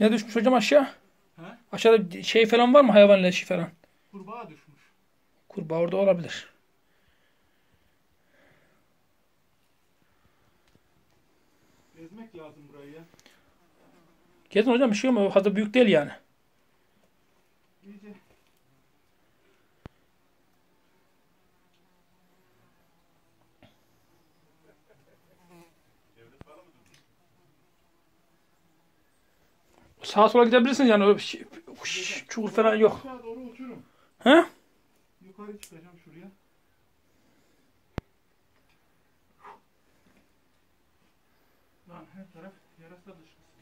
Ne düşmüş hocam aşağı? He? Aşağıda şey falan var mı hayvan leşi falan? Kurbağa düşmüş. Kurbağa orada olabilir. Ezmek lazım burayı ya. Gezin hocam bir şey olmuyor. Fazla büyük değil yani. İyice. Sağa sola gidebilirsiniz yani. Öyle şey- Çukur falan yok. Aşağı doğru uçurum. He? Yukarı çıkacağım şuraya. Lan her taraf yarasa dışkısı.